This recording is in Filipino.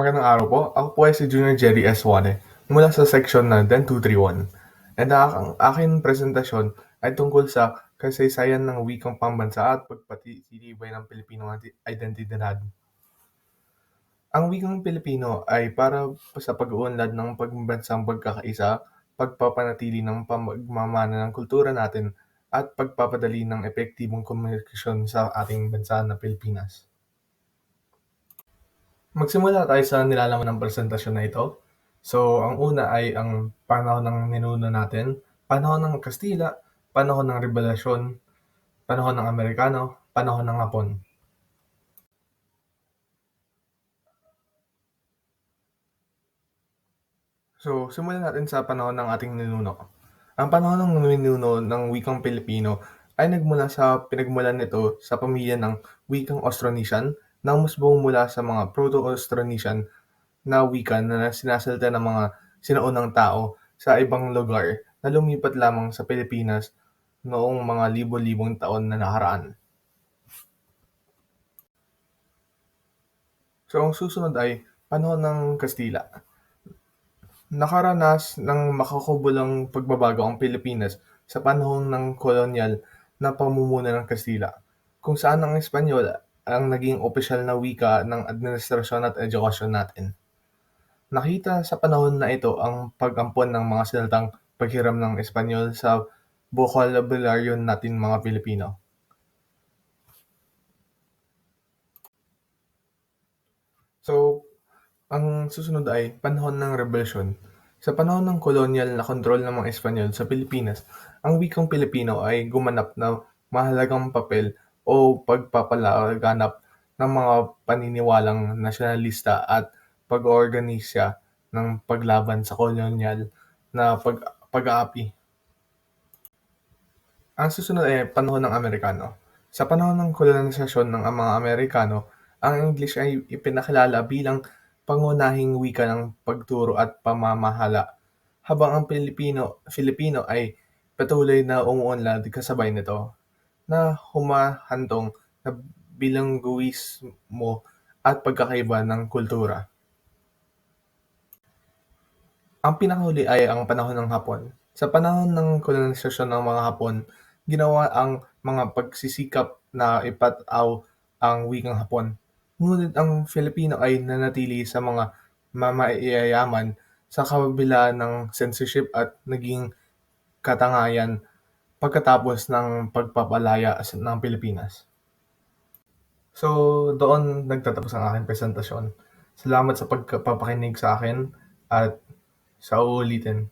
Magandang araw po. Ako po ay si Junior Jerry S. Juane mula sa section na DEN 231. And ang aking presentasyon ay tungkol sa kasaysayan ng wikang pambansa at pagpapatibay ng Pilipino identidad. Ang wikang Pilipino ay para sa pag-uunlad ng pambansang pagkakaisa, pagpapanatili ng pamagmamana ng kultura natin, at pagpapadali ng epektibong komunikasyon sa ating bansa na Pilipinas. Magsimula tayo sa nilalaman ng presentasyon na ito. So, ang una ay ang panahon ng ninuno natin, panahon ng Kastila, panahon ng Rebelasyon, panahon ng Amerikano, panahon ng Hapon. So, simulan natin sa panahon ng ating ninuno. Ang panahon ng ninuno ng wikang Pilipino ay nagmula sa pinagmulan nito sa pamilya ng wikang Austronesian na umusbong mula sa mga Proto-Austronesian na wika na sinasalita ng mga sinaunang tao sa ibang lugar na lumipat lamang sa Pilipinas noong mga libo-libong taon na nakaraan. So, ang susunod ay panahon ng Kastila. Nakaranas ng makakabulang pagbabago ang Pilipinas sa panahon ng kolonyal na pamumuno ng Kastila, kung saan ang Espanyol ang naging opisyal na wika ng administrasyon at edukasyon natin. Nakita sa panahon na ito ang pag-ampon ng mga salitang paghiram ng Espanyol sa bokabularyo natin mga Pilipino. So, ang susunod ay panahon ng revolusyon. Sa panahon ng kolonyal na kontrol ng mga Espanyol sa Pilipinas, ang wikang Pilipino ay gumanap na mahalagang papel o pagpapalaganap ng mga paniniwalang nasyonalista at pag-oorganisa ng paglaban sa kolonyal na pag- pag-aapi. Ang susunod ay panahon ng Amerikano. Sa panahon ng kolonisasyon ng mga Amerikano, ang English ay ipinakilala bilang pangunahing wika ng pagturo at pamamahala, habang ang Pilipino, Filipino ay patuloy na umuunlad kasabay nito, na humahantong na bilangguismo at pagkakaiba ng kultura. Ang pinakahuli ay ang panahon ng Hapon. Sa panahon ng kolonisasyon ng mga Hapon, ginawa ang mga pagsisikap na ipataw ang wikang Hapon Ngunit ang Filipino ay nanatili sa mga mamayayaman sa kabila ng censorship at naging katangayan pagkatapos ng pagpapalaya ng Pilipinas. So, doon nagtatapos ang aking presentasyon. Salamat sa pagpapakinig sa akin at sa uulitin.